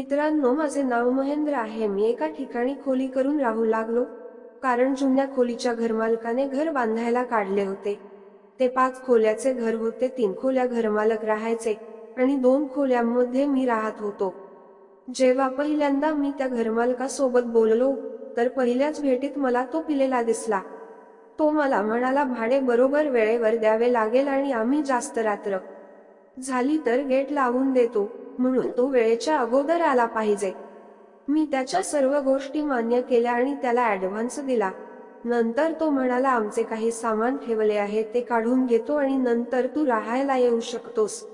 मित्रांनो माझे नाव महेंद्र आहे. मी एका ठिकाणी खोली करून राहू लागलो कारण जुन्या खोलीच्या घरमालकाने घर बांधायला काढले होते. ते पाच खोल्याचे घर होते तीन खोल्या घरमालक राहायचे आणि दोन खोल्यांमध्ये मी राहत होतो. जेव्हा पहिल्यांदा मी त्या घरमालकासोबत बोललो तर पहिल्याच भेटीत मला तो पिलेला दिसला. तो मला म्हणाला भाडे बरोबर वेळेवर द्यावे लागेल आणि आम्ही जास्त रात्र. झाली तर गेट लावून देतो. म्हणून तो वेळेच्या अगोदर आला पाहिजे. मी त्याच्या सर्व गोष्टी मान्य केल्या आणि त्याला ऍडव्हान्स दिला. नंतर तो म्हणाला आमचे काही सामान ठेवले आहे ते काढून घेतो आणि नंतर तू राहायला येऊ शकतोस.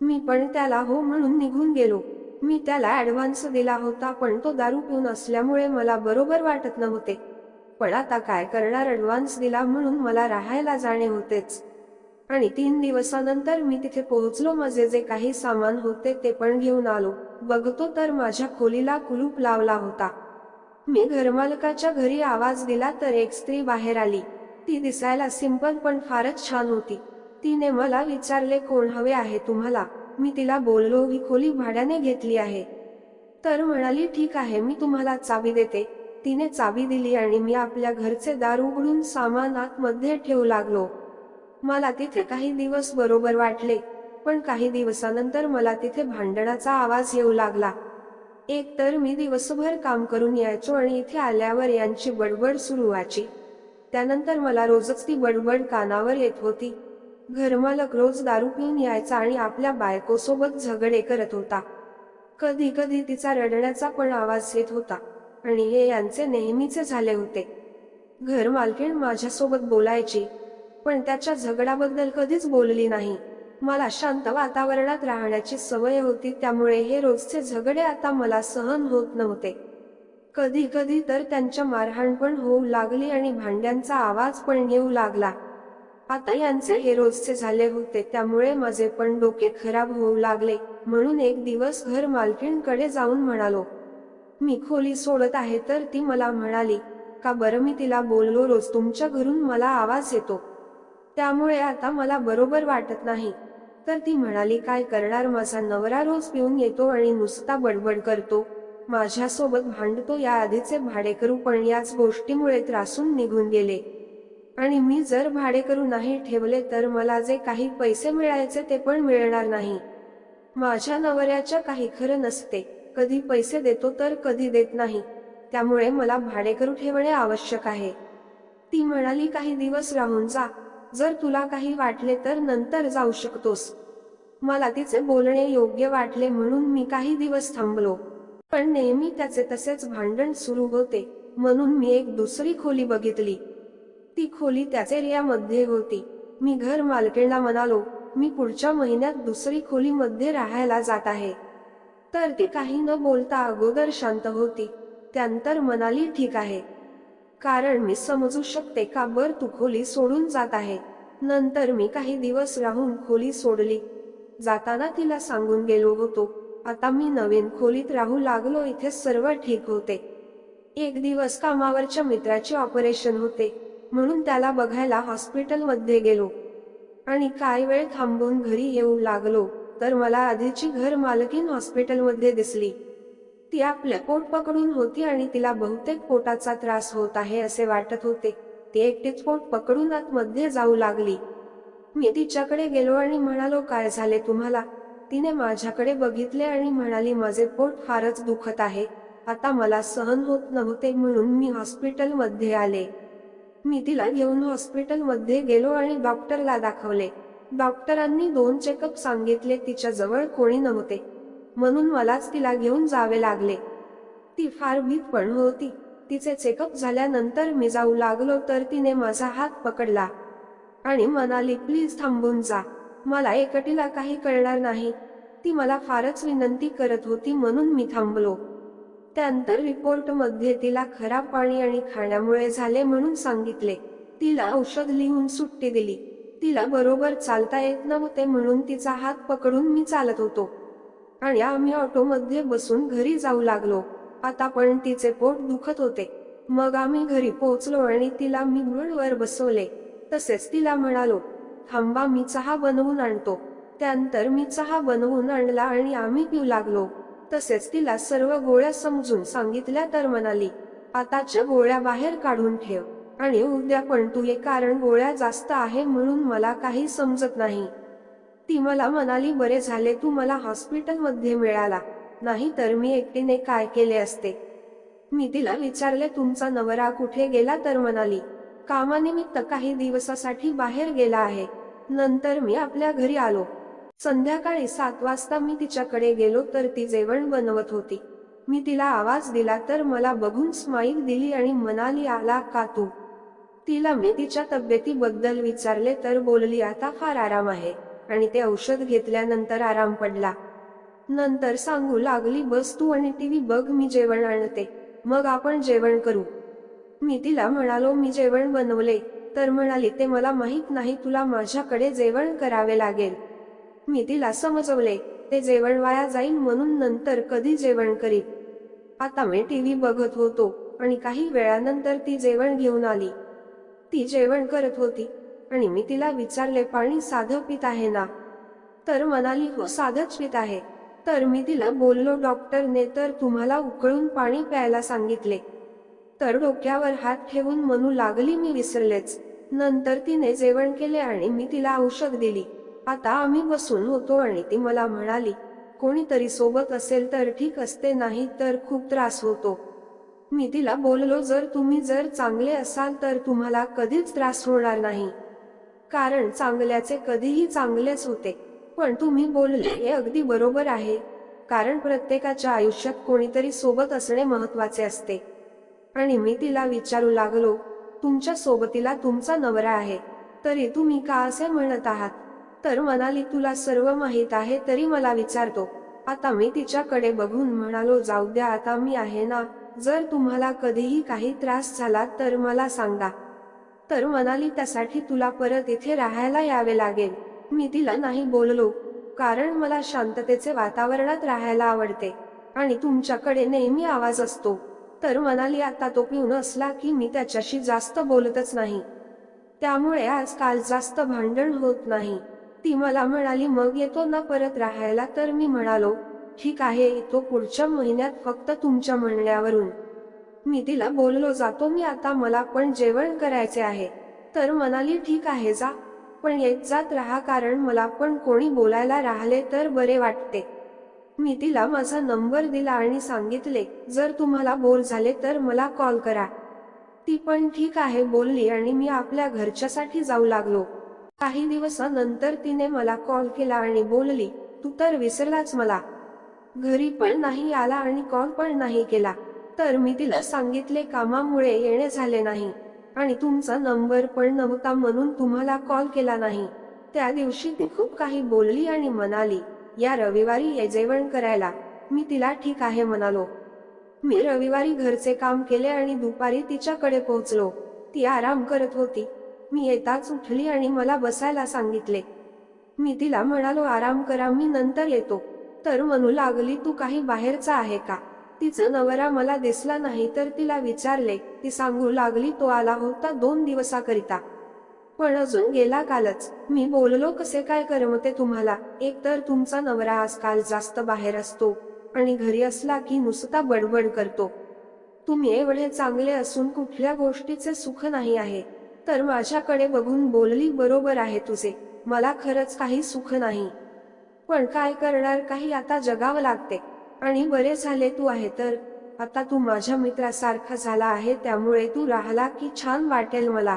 मी पण त्याला हो म्हणून निघून गेलो. मी त्याला ऍडव्हान्स दिला होता पण तो दारू पिऊन असल्यामुळे मला बरोबर वाटत नव्हते. पण आता काय करणार ऍडव्हान्स दिला म्हणून मला राहायला जाणे होतेच. आणि तीन दिवसानंतर मी तिथे पोहोचलो. माझे जे काही सामान होते ते पण घेऊन आलो. बघतो तर माझ्या खोलीला कुलूप लावला होता. मी घरमालकाच्या घरी आवाज दिला तर एक स्त्री बाहेर आली. ती दिसायला सिंपल पण फारच छान होती. तिने मला विचारले कोण हवे आहे तुम्हाला? मी तिला बोललो ही खोली भाड्याने घेतली आहे. तर म्हणाली ठीक आहे मी तुम्हाला चावी देते. तिने चावी दिली आणि मी आपल्या घरचे दार उघडून सामान आतमध्ये ठेवू लागलो. मला तिथे काही दिवस बरोबर वाटले पण काही दिवसानंतर मला तिथे भांडणाचा आवाज येऊ लागला. एक तर मी दिवसभर काम करून यायचो आणि इथे आल्यावर यांची बडबड सुरू व्हायची. त्यानंतर मला रोजच ती बडबड कानावर येत होती. घरमालक रोज दारू पिऊन यायचा आणि आपल्या बायकोसोबत झगडे करत होता. कधी कधी तिचा रडण्याचा पण आवाज येत होता आणि हे यांचे नेहमीचे झाले होते. घर मालकीण माझ्यासोबत बोलायची पण त्याच्या झगडाबद्दल कधीच बोलली नाही. मला शांत वातावरणात राहण्याची सवय होती त्यामुळे हे रोजचे झगडे आता मला सहन होत नव्हते. कधी कधी तर त्यांच्या मारहाण पण होऊ लागली आणि भांड्यांचा आवाज पण येऊ लागला. आता यांचे हे रोजचे झाले होते त्यामुळे माझे पण डोके खराब होऊ लागले म्हणून एक दिवस घर मालकीणकडे जाऊन म्हणालो मी खोली सोडत आहे तर ती मला म्हणाली का बरं मी तिला बोललो रोज तुमच्या घरून मला आवाज येतो. त्यामुळे आता मला बरोबर वाटत नाही. तर ती म्हणाली काय करणार? माझा नवरा रोज पिऊन येतो आणि नुसता बडबड करतो. माझ्यासोबत भांडतो या आधीचे भाडेकरू पण याच गोष्टीमुळे त्रासून निघून गेले. आणि मी जर भाडेकरू नाही ठेवले तर मला जे काही पैसे मिळायचे ते पण मिळणार नाही. माझ्या नवऱ्याच्या काही खरं नसते. कधी पैसे देतो तर कधी देत नाही. त्यामुळे मला भाडेकरू ठेवणे आवश्यक आहे. ती म्हणाली काही दिवस राहून जा. जर तुला काही वाटले तर नंतर जाऊ शकतोस. मला तिचे बोलणे योग्य वाटले म्हणून मी काही दिवस थांबलो. पण नेहमी त्याचे तसेच भांडण सुरू होते म्हणून मी एक दुसरी खोली बघितली. ती खोली त्याच एरियामध्ये होती. मी घर मालकेला म्हणालो मी पुढच्या महिन्यात दुसरी खोलीमध्ये राहायला जात आहे. तर ती काही न बोलता अगोदर शांत होती. त्यानंतर म्हणाली ठीक आहे. कारण मी समजू शकते का? बर तू खोली सोडून जात आहे. नंतर मी काही दिवस राहून खोली सोडली. जाताना तिला सांगून गेलो होतो आता मी नवीन खोलीत राहू लागलो इथे सर्व ठीक होते. एक दिवस कामावरच्या मित्राचे ऑपरेशन होते म्हणून त्याला बघायला हॉस्पिटलमध्ये गेलो. आणि काय वेळ थांबून घरी येऊ लागलो तर मला आधीची घर मालकीन हॉस्पिटलमध्ये दिसली. ती आपल्या पोट पकडून होती आणि तिला बहुतेक पोटाचा त्रास होत आहे असे वाटत होते. ती एकटीच पोट पकडून आतमध्ये जाऊ लागली. मी तिच्याकडे गेलो आणि म्हणालो काय झाले तुम्हाला? तिने माझ्याकडे बघितले आणि म्हणाली माझे पोट फारच दुखत आहे. आता मला सहन होत नव्हते म्हणून मी हॉस्पिटलमध्ये आले. मी तिला घेऊन हॉस्पिटलमध्ये गेलो आणि डॉक्टरला दाखवले. डॉक्टरांनी दोन चेकअप सांगितले तिच्या जवळ कोणी नव्हते. म्हणून मलाच तिला घेऊन जावे लागले. ती फार भीत पण होती. तिचे चेकअप झाल्यानंतर मी जाऊ लागलो तर तिने माझा हात पकडला आणि म्हणाली प्लीज थांबून जा. मला एकटीला काही कळणार नाही. ती मला फारच विनंती करत होती म्हणून मी थांबलो. त्यानंतर रिपोर्टमध्ये तिला खराब पाणी आणि खाण्यामुळे झाले म्हणून सांगितले. तिला औषध लिहून सुट्टी दिली. तिला बरोबर चालता येत नव्हते म्हणून तिचा हात पकडून मी चालत होतो. आणि आम्ही ऑटोमध्ये बसून घरी जाऊ लागलो. आता पण तिचे पोट दुखत होते. मग आम्ही घरी पोहोचलो आणि तिला मी वर बसवले. तसेच तिला म्हणालो थांबा मी चहा बनवून आणतो. त्यानंतर मी चहा बनवून आणला आणि आम्ही पिऊ लागलो. तसेच तिला सर्व गोळ्या समजून सांगितल्या तर म्हणाली आताच्या गोळ्या बाहेर काढून ठेव. आणि उद्या पण तू ये कारण गोळ्या जास्त आहे म्हणून मला काही समजत नाही. ती मला म्हणाली बरे झाले तू मला हॉस्पिटलमध्ये मिळाला. नाही तर मी एकटीने काय केले असते? मी तिला विचारले तुमचा नवरा कुठे गेला? तर म्हणाली कामानिमित्त काही दिवसासाठी बाहेर गेला आहे. नंतर मी आपल्या घरी आलो. संध्याकाळी सात वाजता मी तिच्याकडे गेलो तर ती जेवण बनवत होती. मी तिला आवाज दिला तर मला बघून स्माईल दिली आणि म्हणाली आला का तू? तिला मी तिच्या तब्येतीबद्दल विचारले तर बोलली आता फार आराम आहे. आणि ते औषध घेतल्यानंतर आराम पडला. नंतर सांगू लागली बस तू आणि टीव्ही बघ मी जेवण आणते. मग आपण जेवण करू. मी तिला म्हणालो मी जेवण बनवले. तर म्हणाली ते मला माहीत नाही तुला माझ्याकडे जेवण करावे लागेल. मी तिला समजवले ते जेवण वाया जाईल म्हणून नंतर कधी जेवण करीत आता मी टीव्ही बघत होतो आणि काही वेळानंतर ती जेवण घेऊन आली. ती जेवण करत होती. आणि मी तिला विचारले पाणी साधं पित आहे ना? तर म्हणाली हो साधंच पित आहे. तर मी तिला बोललो डॉक्टरने तर तुम्हाला उकळून पाणी प्यायला सांगितले. तर डोक्यावर हात ठेवून म्हणू लागली मी विसरलेच. नंतर तिने जेवण केले आणि मी तिला औषध दिली. आता आम्ही बसून होतो आणि ती मला म्हणाली कोणीतरी सोबत असेल तर ठीक असते नाही तर खूप त्रास होतो. मी तिला बोललो जर तुम्ही जर चांगले असाल तर तुम्हाला कधीच त्रास होणार नाही. कारण चांगल्याचे कधीही चांगलेच होते. पण तुम्ही बोलले हे अगदी बरोबर आहे. कारण प्रत्येकाच्या आयुष्यात कोणीतरी सोबत असणे महत्त्वाचे असते. आणि मी तिला विचारू लागलो तुमच्या सोबतीला तुमचा नवरा आहे. तरी तुम्ही का असे म्हणत आहात तर म्हणाली तुला सर्व माहीत आहे तरी मला विचारतो. आता मी तिच्याकडे बघून म्हणालो जाऊ द्या आता मी आहे ना. जर तुम्हाला कधीही काही त्रास झाला तर मला सांगा. तर म्हणाली त्यासाठी तुला परत इथे राहायला यावे लागेल. मी तिला नाही बोललो कारण मला शांततेचे वातावरणात राहायला आवडते. आणि तुमच्याकडे नेहमी आवाज असतो. तर म्हणाली आता तो पिऊन असला की मी त्याच्याशी जास्त बोलतच नाही. त्यामुळे आजकाल जास्त भांडण होत नाही. ती मला म्हणाली मग येतो ना परत राहायला. तर मी म्हणालो ठीक आहे येतो पुढच्या महिन्यात फक्त तुमच्या म्हणण्यावरून. मी तिला बोललो जातो मी आता मला पण जेवण करायचे आहे. तर म्हणाली ठीक आहे जा. पण येत जात राहा कारण मला पण कोणी बोलायला राहिले तर बरे वाटते. मी तिला माझा नंबर दिला आणि सांगितले जर तुम्हाला बोर झाले तर मला कॉल करा. ती पण ठीक आहे बोलली आणि मी आपल्या घरच्यासाठी जाऊ लागलो. काही दिवसानंतर तिने मला कॉल केला आणि बोलली तू तर विसरलाच मला. घरी पण नाही आला आणि कॉल पण नाही केला. तर मी तिला सांगितले कामामुळे येणे झाले नाही आणि तुमचा नंबर पण नव्हता म्हणून तुम्हाला कॉल केला नाही. त्या दिवशी ती खूप काही बोलली आणि म्हणाली या रविवारी ये जेवण करायला. मी तिला ठीक आहे म्हणालो. मी रविवारी घरचे काम केले आणि दुपारी तिच्याकडे पोहोचलो. ती आराम करत होती. मी येताच उठली आणि मला बसायला सांगितले. मी तिला म्हणालो आराम करा मी नंतर येतो. तर म्हणू लागली तू काही बाहेरचा आहे का? तिचा नवरा मला दिसला नाही तर तिला विचारले ती सांगू लागली तो आला होता दोन दिवसाकरिता. पण अजून गेला कालच. मी बोललो कसे काय करमते तुम्हाला? एक तर तुमचा नवरा आजकाल जास्त बाहेर असतो आणि घरी असला की नुसता बडबड करतो. तुम्ही एवढे चांगले असून कुठल्या गोष्टीचे सुख नाही आहे. तर माझ्याकडे बघून बोलली बरोबर आहे तुझे. मला खरंच काही सुख नाही. पण काय करणार? काही आता जगावं लागते. आणि बरे झाले तू आहे तर. आता तू माझ्या मित्रासारखा झाला आहे त्यामुळे तू राहिला की छान वाटेल मला.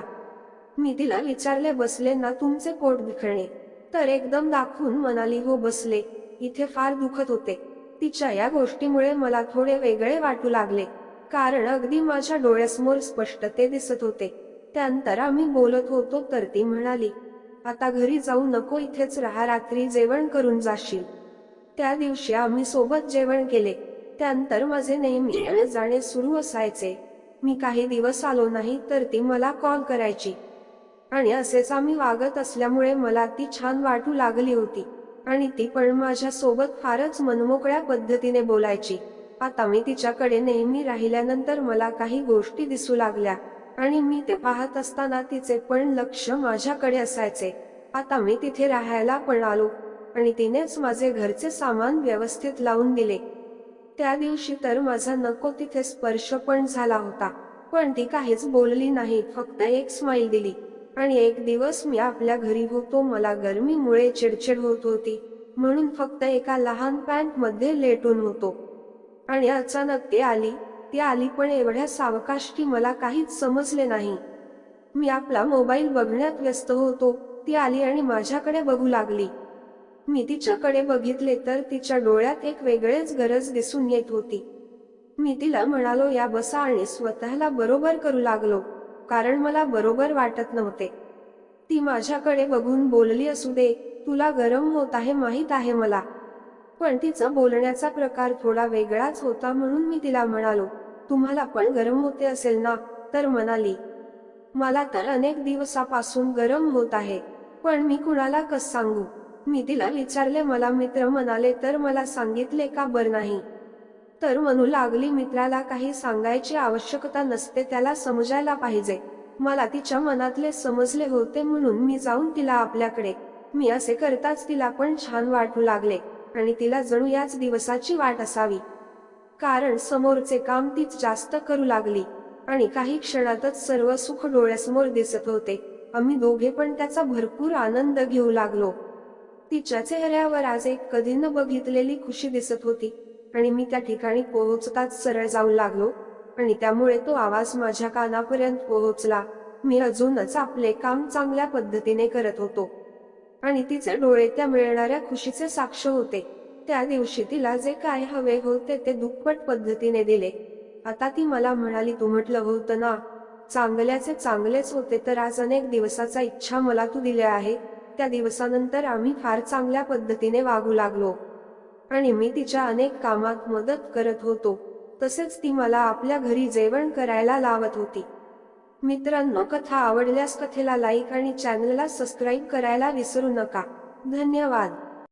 मी तिला विचारले बसले ना तुमचे पोट दुखणे. तर एकदम दाखवून म्हणाली हो बसले. इथे फार दुखत होते. तिच्या या गोष्टीमुळे मला थोडे वेगळे वाटू लागले. कारण अगदी माझ्या डोळ्यासमोर स्पष्ट ते दिसत होते. त्यानंतर आम्ही बोलत होतो तर ती म्हणाली आता घरी जाऊ नको इथेच राहा रात्री जेवण करून जाशील. त्या दिवशी आम्ही सोबत जेवण केले. त्यानंतर माझे नेहमी जाणे सुरू असायचे. मी काही दिवस आलो नाही तर ती मला कॉल करायची. आणि असेच आम्ही वागत असल्यामुळे मला ती छान वाटू लागली होती. आणि ती पण माझ्या सोबत फारच मनमोकळ्या पद्धतीने बोलायची. आता मी तिच्याकडे नेहमी राहिल्यानंतर मला काही गोष्टी दिसू लागल्या. आणि मी ते पाहत असताना तिचे पण लक्ष माझ्याकडे असायचे. आता मी तिथे राहायला पण आलो. आणि तिनेच माझे घरचे सामान व्यवस्थित लावून दिले. त्या दिवशी तर माझा नको तिथे स्पर्श पण झाला होता पण ती काहीच बोलली नाही फक्त एक स्माईल दिली. आणि एक दिवस मी आपल्या घरी होतो मला गरमीमुळे चिडचिड होत होती म्हणून फक्त एका लहान पॅन्टमध्ये लेटून होतो. आणि अचानक ती आली ती आली पण एवढ्या सावकाश की मला काहीच समजले नाही. मी आपला मोबाईल बघण्यात व्यस्त होतो ती आली आणि माझ्याकडे बघू लागली. मी तिच्याकडे बघितले तर तिच्या डोळ्यात एक वेगळेच गरज दिसून येत होती. मी तिला म्हणालो या बसा आणि स्वतःला बरोबर करू लागलो कारण मला बरोबर वाटत नव्हते. ती माझ्याकडे बघून बोलली असू दे तुला गरम होत आहे माहीत आहे मला. पण तिचा बोलण्याचा प्रकार थोडा वेगळाच होता म्हणून मी तिला म्हणालो तुम्हाला पण गरम होते असेल ना? तर म्हणाली मला तर अनेक दिवसापासून गरम होत आहे पण मी कुणाला कस सांगू? मी तिला विचारले मला मित्र म्हणाले तर मला सांगितले का बर नाही? तर म्हणू लागली मित्राला काही सांगायची आवश्यकता नसते त्याला समजायला पाहिजे. मला तिच्या मनातले समजले होते म्हणून मी जाऊन तिला आपल्याकडे. मी असे करताच तिला पण छान वाटू लागले आणि तिला जणू याच दिवसाची वाट असावी. कारण समोरचे काम तीच जास्त करू लागली आणि काही क्षणातच सर्व सुख डोळ्यासमोर दिसत होते. आम्ही दोघे पण त्याचा भरपूर आनंद घेऊ लागलो. तिच्या चेहऱ्यावर आज एक कधी न बघितलेली खुशी दिसत होती आणि मी त्या ठिकाणी पोहोचताच सरळ जाऊ लागलो आणि त्यामुळे तो आवाज माझ्या कानापर्यंत पोहोचला. मी अजूनच आपले काम चांगल्या पद्धतीने करत होतो. आणि तिचे डोळे त्या मिळणाऱ्या खुशीचे साक्ष होते. त्या दिवशी तिला जे काय हवे होते ते दुप्पट पद्धतीने दिले. आता ती मला म्हणाली तू म्हटलं होतं ना चांगल्याचे चांगलेच होते तर आज अनेक दिवसाचा इच्छा मला तू दिल्या आहे. त्या दिवसानंतर आम्ही फार चांगल्या पद्धतीने वागू लागलो. आणि मी तिच्या अनेक कामात मदत करत होतो. तसेच ती मला आपल्या घरी जेवण करायला लावत होती. मित्रांनो कथा आवडल्यास कथेला लाईक आणि चॅनलला सबस्क्राईब करायला विसरू नका. धन्यवाद.